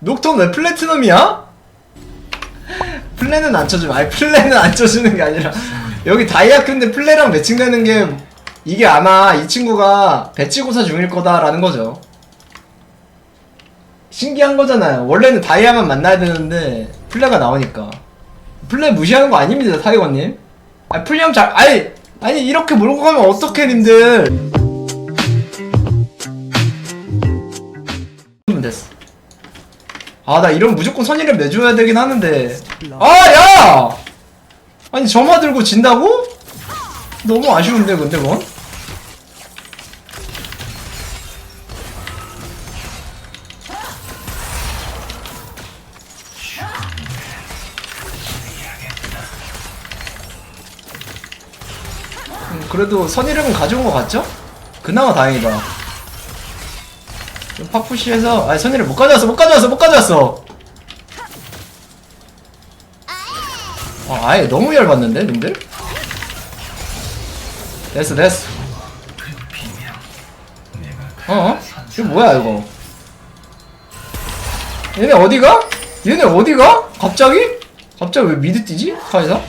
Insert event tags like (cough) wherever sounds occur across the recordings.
녹턴 왜 플래티넘이야? 플랜은 안 쳐주면 아니 플랜은 안 쳐주는 게 아니라. 여기 다이아크인데 플레랑 매칭되는 게 이게 아마 이 친구가 배치고사 중일 거다라는 거죠. 신기한 거잖아요. 원래는 다이아만 만나야 되는데 플레가 나오니까. 플레 무시하는 거 아닙니다 타이거님. 아 플레 잘 아니 아니 이렇게 몰고 가면 어떡해 님들. 됐어 아 나 이런 무조건 선의를 내줘야 되긴 하는데 아 야 아니 점화 들고 진다고? 너무 아쉬운데 근데 뭔? 음, 그래도 선이름은 가져온 것 같죠? 그나마 다행이다 좀 파푸시해서 아니 선이를 못 가져왔어 못 가져왔어 못 가져왔어 아, 아예 너무 열받는데 님들? 됐어 됐어 어? 이거 뭐야 이거 얘네 어디가? 얘네 어디가? 갑자기? 갑자기 왜 미드 뛰지? 카이사?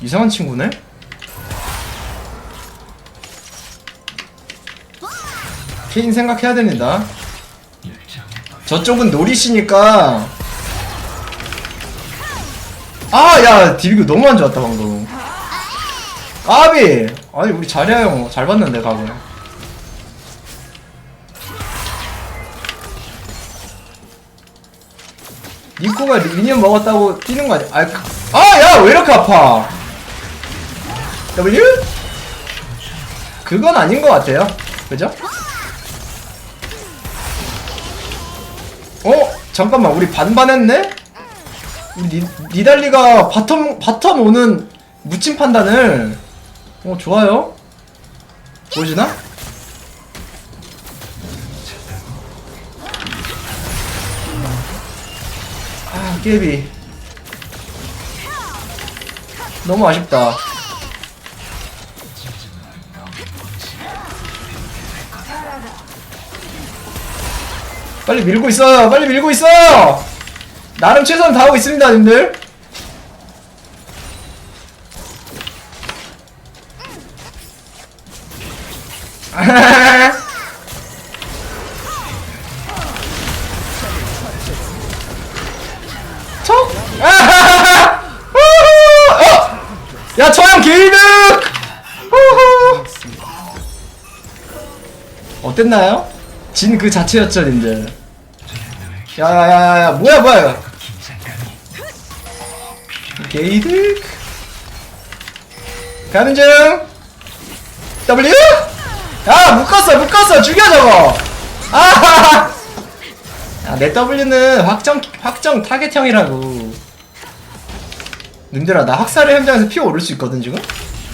이상한 친구네? 케인 생각해야 됩니다. 저쪽은 노리시니까. 아 야 디비고 너무 안 좋았다 방금. 아비! 아니 우리 자리야 형 잘 봤는데 각은. 니코가 미니언 먹었다고 뛰는 거 아니야 아야 왜 이렇게 아파? W? 그건 아닌 것 같아요. 그죠? 어? 잠깐만 우리 반반했네? 니, 니달리가 바텀 바텀 오는 무침 판단을 어 좋아요 보여주나? 아 깨비 너무 아쉽다 빨리 밀고 있어요 빨리 밀고 있어요 나름 최선 다하고 있습니다 님들 (laughs) 척! (laughs) 어! 야 저형 개이득! 어땠나요? 진 그 자체였죠 님들 야야야야 뭐야 뭐야. 게이득. 가는 중. W. 야 묶었어 묶었어. 죽여 저거. (laughs) 아하하 야내 W는 확정 확정 타겟형이라고. 님들아 나 학살의 현장에서 피 오를 수 있거든 지금?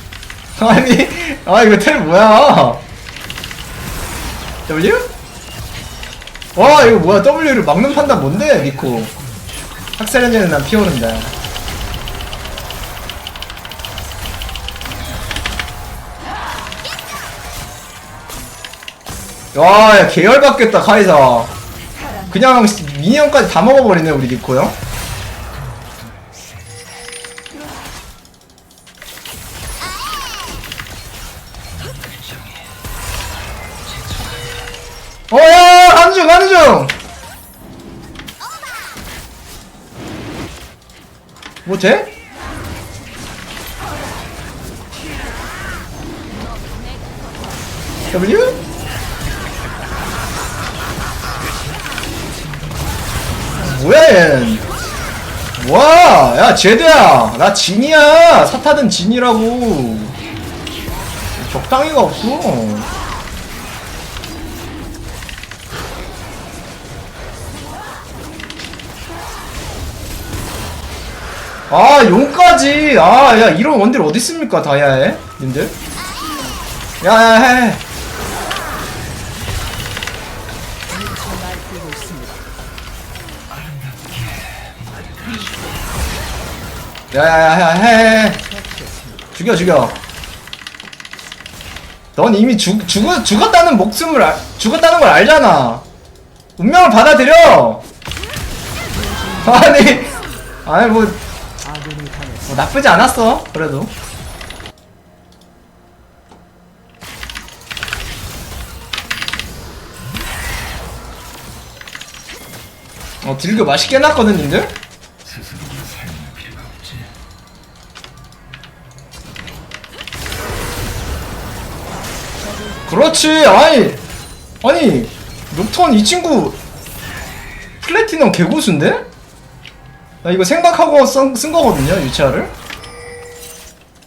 (laughs) 아니 아 이거 텔 뭐야? W? 와 이거 뭐야. W를 막는 판단 뭔데 니코. 학살 현장에 난 피오른다 야, 야 계열받겠다 카이사. 그냥 미니언까지 다 먹어버리네 우리 니코 형 뭐 돼? W? 얜 와, 야? 제드야 나 진이야. 사타든 진이라고. 적당히가 없어 아 용까지. 아 야 이런 원딜 어디 있습니까 다이아에? 님들? 야야 해. 야야야 해. 죽여 죽여. 넌 이미 죽, 죽, 죽었다는 목숨을 알, 죽었다는 걸 알잖아. 운명을 받아들여. (laughs) 아니 아니 뭐, 뭐 나쁘지 않았어 그래도. 어 딜교 맛있게 해놨거든 님들? 그렇지 아니. 아니 녹턴 이 친구 플래티넘 개고수인데? 나 이거 생각하고 쓴, 쓴 거거든요 유치아를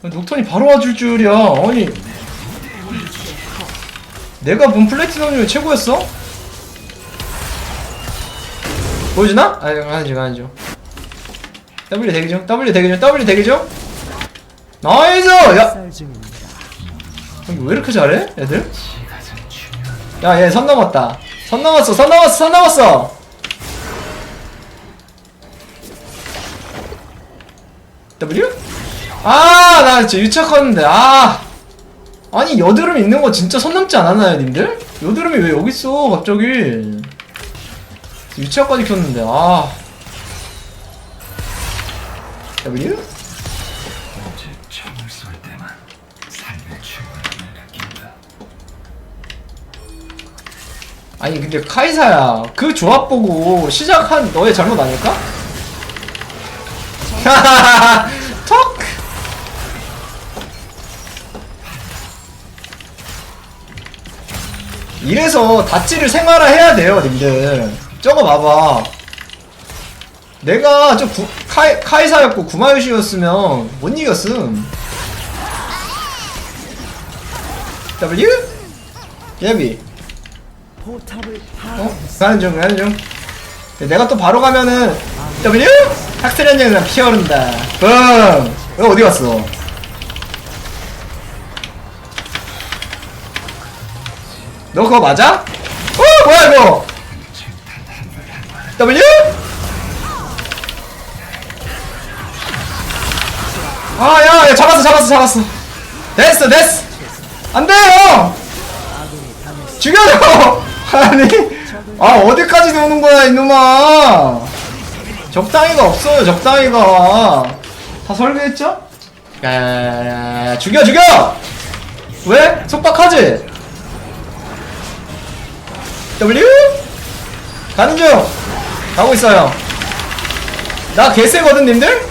녹턴이 바로 와줄 줄이야 아니 내가 본 플래티넘 중에 최고였어? 보여주나? 아니 아니죠 아니죠 W 대기 중 W 대기 중 W 대기 중 나이스 야 왜 이렇게 잘해? 애들? 야, 얘 선 넘었다. 선 넘었어, 선 넘었어, 선 넘었어! W? 아, 나 진짜 유착하는데, 아! 아니, 여드름 있는 거 진짜 선 넘지 않았나요, 님들? 여드름이 왜 여기 있어, 갑자기? 유착까지 켰는데, 아. W? 오직 총을 쏠 때만 삶의 충분함을 느낀다. 아니 근데 카이사야 그 조합 보고 시작한 너의 잘못 아닐까? 톡! (laughs) (laughs) 이래서 다찌를 생활화해야 돼요 님들 저거 봐봐 내가 저 구, 카이, 카이사였고 구마요시였으면 못 이겼음 W? 예비 어? 가는 중, 가는 중. 내가 또 바로 가면은 W? 학살연장이랑 피어른다. 뻥! 너 어디 갔어? 너 그거 맞아? 어, 뭐야 이거? W? 아, 야, 야, 잡았어, 잡았어, 잡았어. 됐어, 됐어. 안 돼요! 죽여줘! (laughs) 아니, 아, 어디까지 노는 거야, 이놈아! 적당히가 없어요, 적당히가. 다 설계했죠? 야야야야, 죽여, 죽여! 왜? 속박하지? W? 가는 중! 가고 있어요. 나 개쎄거든, 님들?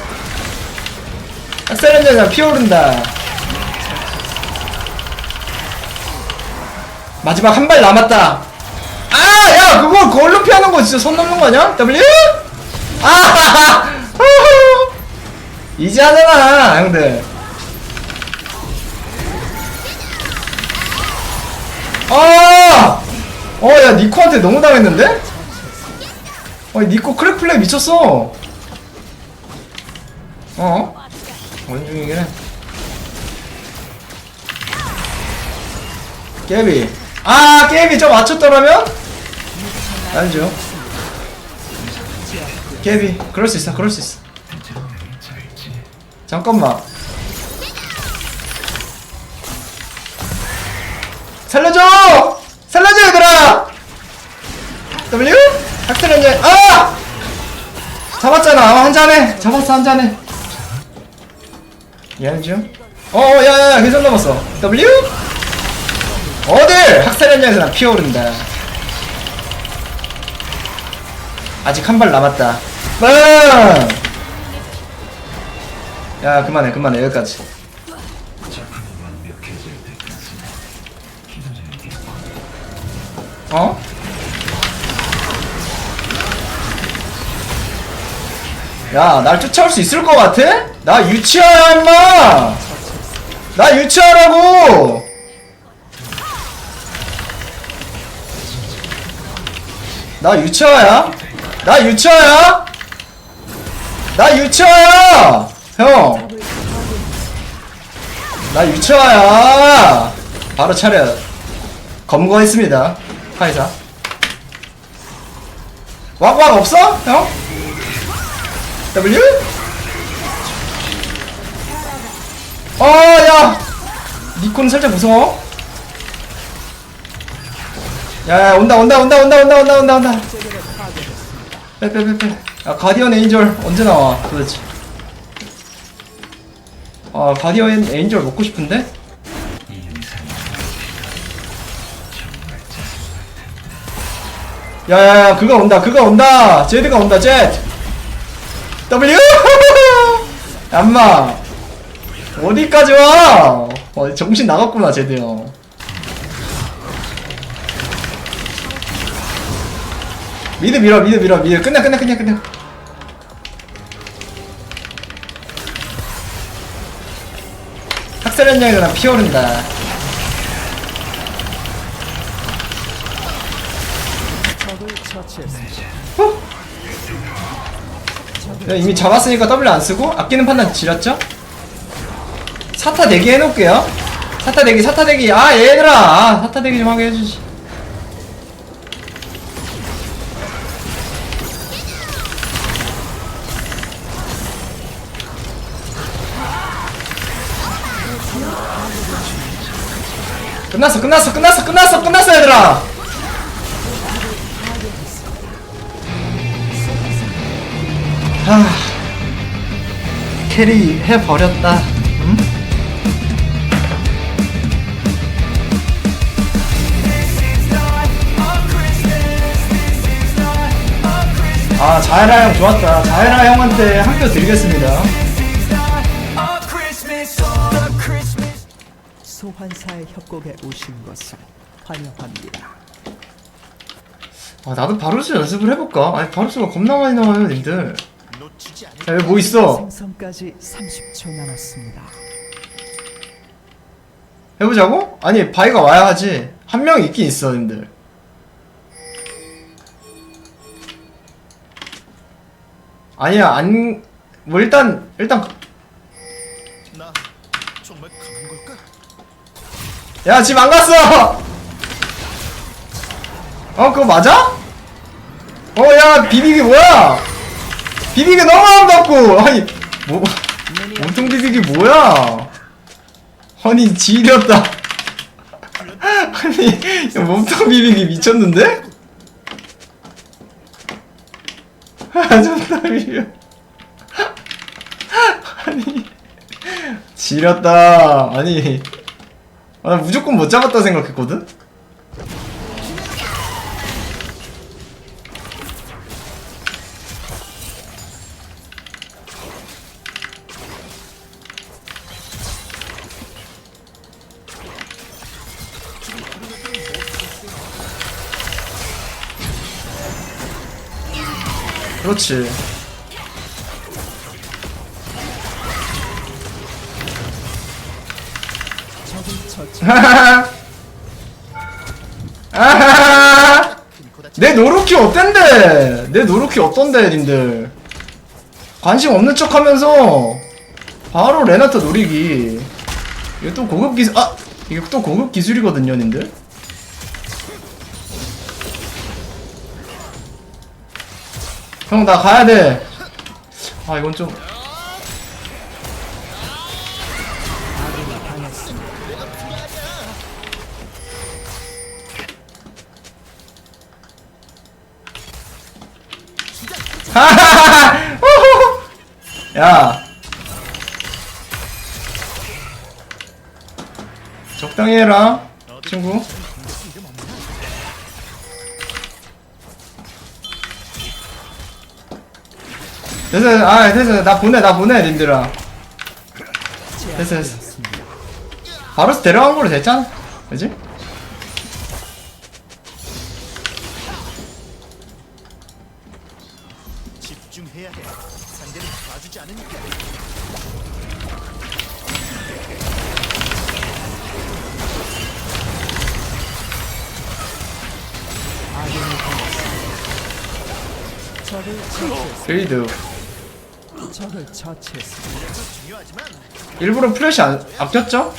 악셀렌저가 피오른다. 마지막 한 발 남았다. 아, 야, 그거 걸로 피하는 거 진짜 손 넘는 거 아니야? W? 아, (laughs) 이제 하잖아, 형들. 아, 어, 야, 니코한테 너무 당했는데? 어, 니코 크랙 플레이 미쳤어. 어? 원중이긴 해. 깨비. 아, 깨비 저 맞췄더라면? 아니죠. 깨비. 그럴 수 있어, 그럴 수 있어. 잠깐만. 잡았잖아, 어, 한 잔해. 잡았어, 한 잔해. 얘는죠? 어, 어, 야, 야, 야, 계속 넘었어. W? 어딜! 학살 현장에서 난 피어오른다. 아직 한 발 남았다. 빵! 야, 그만해, 그만해, 여기까지. 어? 야, 날 쫓아올 수 있을 것 같아? 나 유치하야, 임마! 나 유치하라고! 나 유치하야? 나 유치하야? 나 유치하야! 형! 나 유치하야! 바로 차려. 검거했습니다. 카이사. 왁왁 없어? 형? W? 어, 야! 니콘 살짝 무서워? 야 야 온다 온다 온다 온다 온다 온다 온다 온다 빼 빼 빼 빼 야 가디언 에인절 언제 나와 도대체 아 가디언 에인절 먹고 싶은데? 야야야 그가 온다 그가 온다 제드가 온다 제드 W! (laughs) 얌마 어디까지 와? 어, 정신 나갔구나 제드 형. 미드 밀어 미드 밀어 미드. 끝내 끝내 끝내 끝내. 학살 현장에 나 피오른다 야, 이미 잡았으니까 W 안 쓰고 아끼는 판단 지렸죠? 사타 대기 해놓을게요. 사타 대기, 사타 대기. 아 얘들아, 아, 사타 대기 좀 하게 해주지. 끝났어, 끝났어, 끝났어, 끝났어, 끝났어, 얘들아. 하... 캐리 해버렸다. 응? 아 자해라 형 좋았다. 자해라 형한테 한 표 드리겠습니다. 소환사의 협곡에 오신 것을 환영합니다. 아 나도 바루스 연습을 해볼까? 아니 바루스가 겁나 많이 나와요, 님들. 야 여기 뭐 있어? 생성까지 30초 남았습니다. 해보자고? 아니 바이가 와야 하지. 한 명 있긴 있어, 님들. 아니야 안. 뭐 일단 일단 나 정말 강한 걸까? 야, 집 안 갔어! 어, 그거 맞아? 어, 야, 비비기 뭐야? 비비기 너무 아름답고! 아니, 뭐, 몸통 비비기 뭐야? (laughs) 아니, 지렸다. 아니, 야, 몸통 비비기 미쳤는데? 아, 존나 비벼. 아니, 지렸다. 아니. 아, 나 무조건 못 잡았다 생각했거든? 그렇지. 아하하! (laughs) 내 노루키 어땠는데? 내 노루키 어떤데, 님들? 관심 없는 척 하면서, 바로 레나타 노리기. 이게 또 고급 기술, 아! 이게 또 고급 기술이거든요, 님들? 형, 나 가야 돼. 아, 이건 좀. (laughs) 야. 적당히 해라, 친구. 됐어. 아, 됐어. 나 보내, 나 보내, 님들아. 됐어, 됐어. 바로 데려간 거로 됐잖아. 그지? 집중해야 해. 상대는 봐주지 않으니까. 적을 처치했습니다. 필드. 적을 처치했습니다. 일부러 플래시 안, 아꼈죠?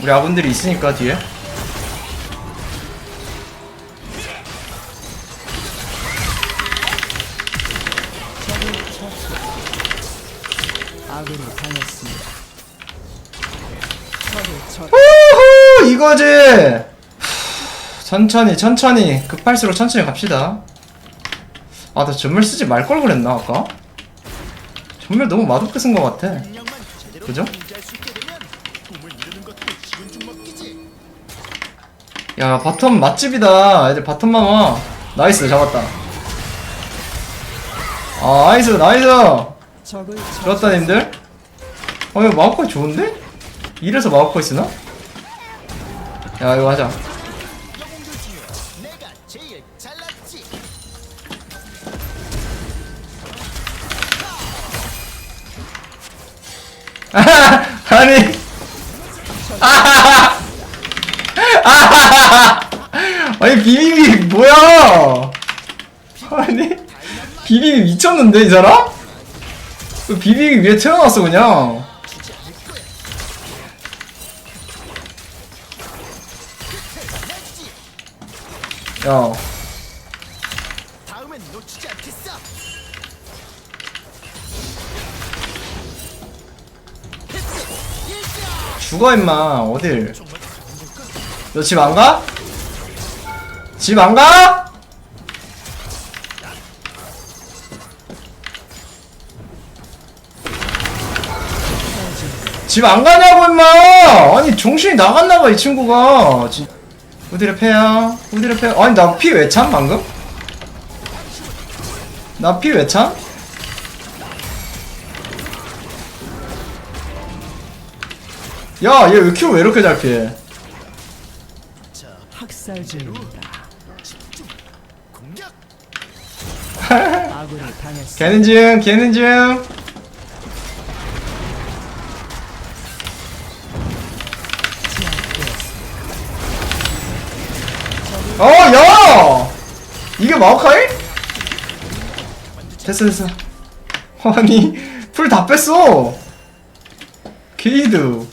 우리 아군들이 있으니까 뒤에 적을 처치. 아군이 당했습니다. 적을 처치. 우후 이거지 천천히 천천히 급할수록 천천히 갑시다 아 나 전멸 쓰지 말 걸 그랬나 아까? 전멸 너무 맛없게 쓴 것 같아. 그죠? 야 바텀 맛집이다. 애들 바텀만 와 나이스 잡았다. 아 나이스 나이스! 좋았다 님들. 어 이거 마우카이 좋은데? 이래서 마우카이 쓰나? 야 이거 하자 비비비 미쳤는데 이 사람? 그 비비비 위에 태어났어 그냥 야. 죽어 임마 어딜 너 집 안 가? 집 안 가? 집 안 가냐고 임마 아니 정신이 나갔나봐 이 친구가 진... 후디를 패야 후디를 패 아니 나 피 왜 참 방금? 나 피 왜 참? 야, 얘큐왜 이렇게 잘 피해? 학살 중입니다. (laughs) 아군이 당했습니다. 걔는 중, 걔 어, 야! 이게 마오카이? 됐어, 됐어. (laughs) 아니, 풀 다 뺐어. 게이드.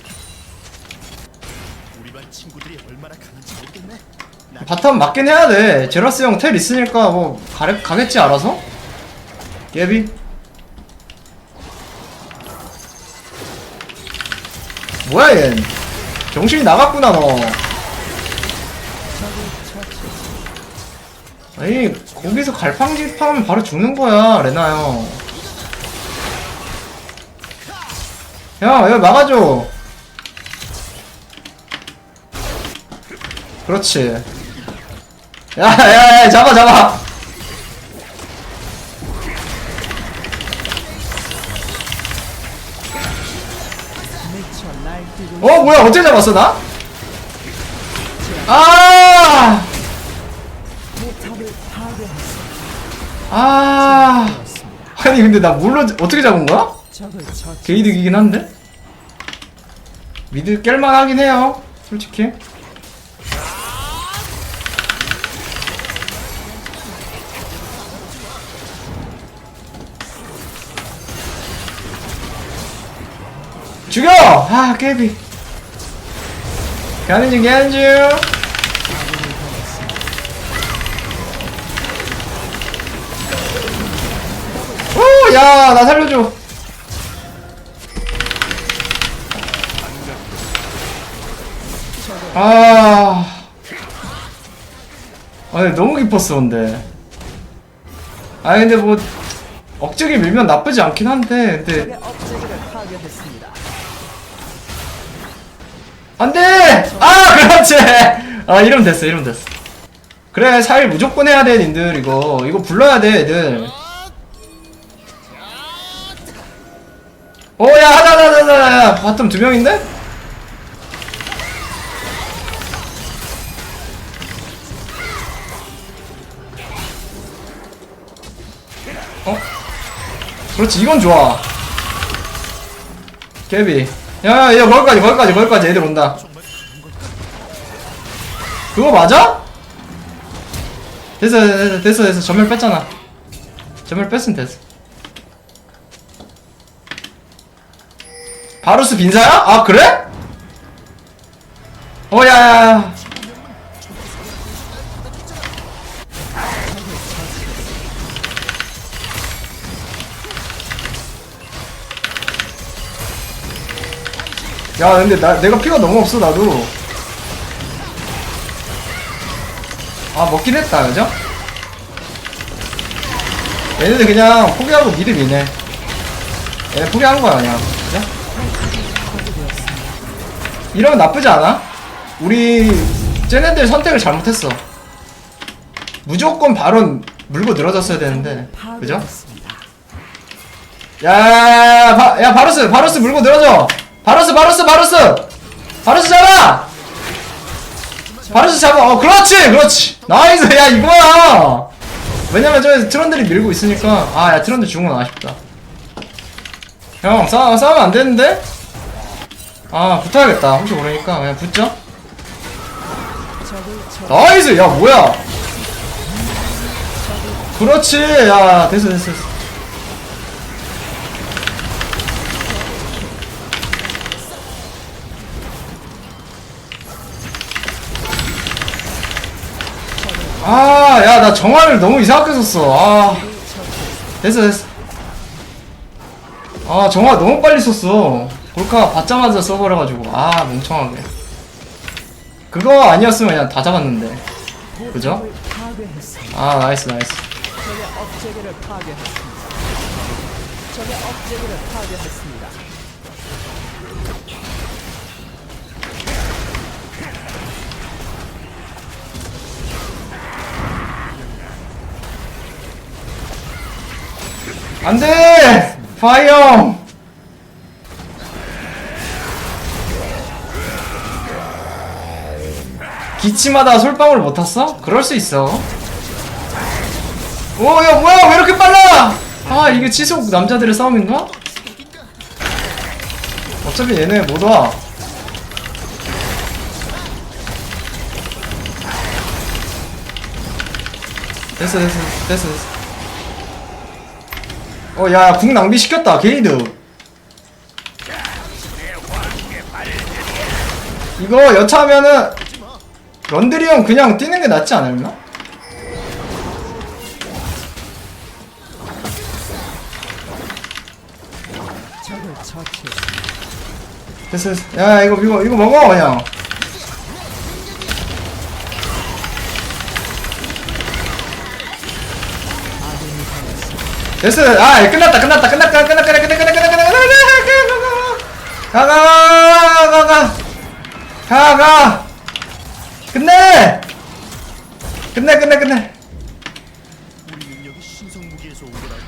바텀 맞긴 해야 돼. 제라스 형 텔 있으니까 뭐 가, 가겠지 알아서? 예비? 뭐야 얘? 정신이 나갔구나 너. 아니 거기서 갈팡질팡하면 바로 죽는 거야 레나 형. 야 여기 막아줘. 그렇지. 야 야 야 잡아 잡아. 미쳐 날뛰고 어 뭐야 어떻게 잡았어 나? 아! 아! 아니 근데 나 물로 어떻게 잡은 거야? 게이득이긴 한데? 미드 깰만 하긴 해요 솔직히 죽여! 아 깨비 가는 중 가는 중 야! 나 살려줘 아. 아니 너무 깊었어 근데. 아 근데 뭐 억제기 밀면 나쁘지 않긴 한데 근데 파괴했습니다. 안돼. 아 (laughs) 그렇지. 아 이러면 됐어 이러면 됐어. 그래 사일 무조건 해야 돼 님들 이거 이거 불러야 돼 애들. 오야 하자 하자 바텀 두 명인데? 어? 그렇지 이건 좋아. 개비. 야야 야 거기까지 거기까지 거기까지. 애들 온다. 그거 맞아? 됐어 됐어 됐어 됐어. 전멸 뺐잖아. 전멸 뺐으면 됐어 바루스 빈사야? 아 그래? 어 야야야 야 근데 나 내가 피가 너무 없어 나도 아 먹긴 했다 그죠? 얘네들 그냥 포기하고 미드 미네 얘네 포기한 거야 그냥 이러면 나쁘지 않아? 우리 쟤네들 선택을 잘못했어 무조건 발언 물고 늘어졌어야 되는데 그죠? 야, 바, 야, 바루스, 바루스 물고 늘어져. 바루스, 바루스, 바루스. 바루스 잡아. 바루스 잡아. 어, 그렇지, 그렇지. 나이스, 야, 이거야. 왜냐면 저 트런들이 밀고 있으니까. 아, 야, 트런들 죽은 건 아쉽다. 형, 싸, 싸우면 안 되는데? 아, 붙어야겠다. 혹시 모르니까 그냥 붙죠. 나이스, 야, 뭐야? 그렇지, 야, 됐어, 됐어, 됐어. 아, 야, 나 정화를 너무 이상하게 썼어. 아, 됐어, 됐어. 아, 정화 너무 빨리 썼어. 볼카 받자마자 써버려가지고. 아, 멍청하게. 그거 아니었으면 그냥 다 잡았는데. 그죠? 아, 나이스, 나이스. 적의 업체계를 파괴했습니다. 적의 업체계를 파괴했습니다. 안 돼! 파이어! 기침하다 솔방울 못 탔어? 그럴 수 있어. 오, 야, 뭐야, 왜 이렇게 빨라! 아, 이게 치속 남자들의 싸움인가? 어차피 얘네 못 와. 됐어, 됐어, 됐어, 됐어. 어, 야, 궁 낭비 시켰다, 게이드. 이거 여차하면은 런드리 형 그냥 뛰는 게 낫지 않았나? 됐어, 됐어. 야, 이거, 이거, 이거 먹어, 그냥. 됐어, 아, 끝났다, 끝났다, 끝났다, 끝났다, 끝났다, 끝났다, 끝났다, 끝났다, 끝났다, 가, 가, 가, 가, 가, 가, 끝 끝내! 끝내 끝내 끝내 우리 능력이 신성 무기에서 온 거라고?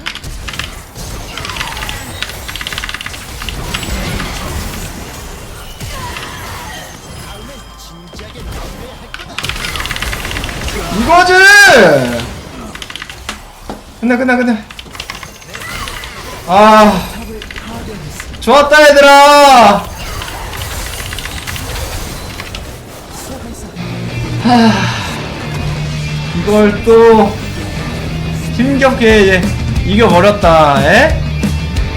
다음엔 진지하게 나와야 할 거다. 이거지! 끝내 끝내 끝내 아 좋았다 얘들아 이걸 또 힘겹게 예, 이겨버렸다, 에?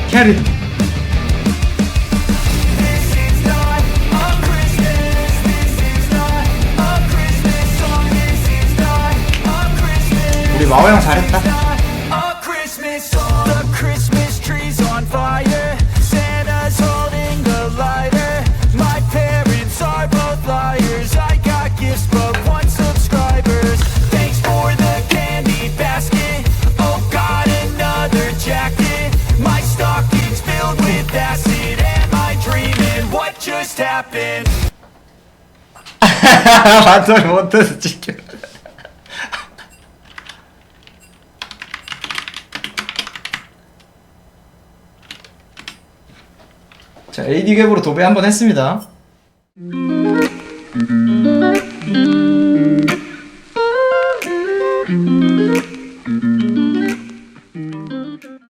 캐리. 우리 마오 형 잘했다. (laughs) 반절 못해서 지켜. (laughs) 자, AD 갭으로 도배 한번 했습니다.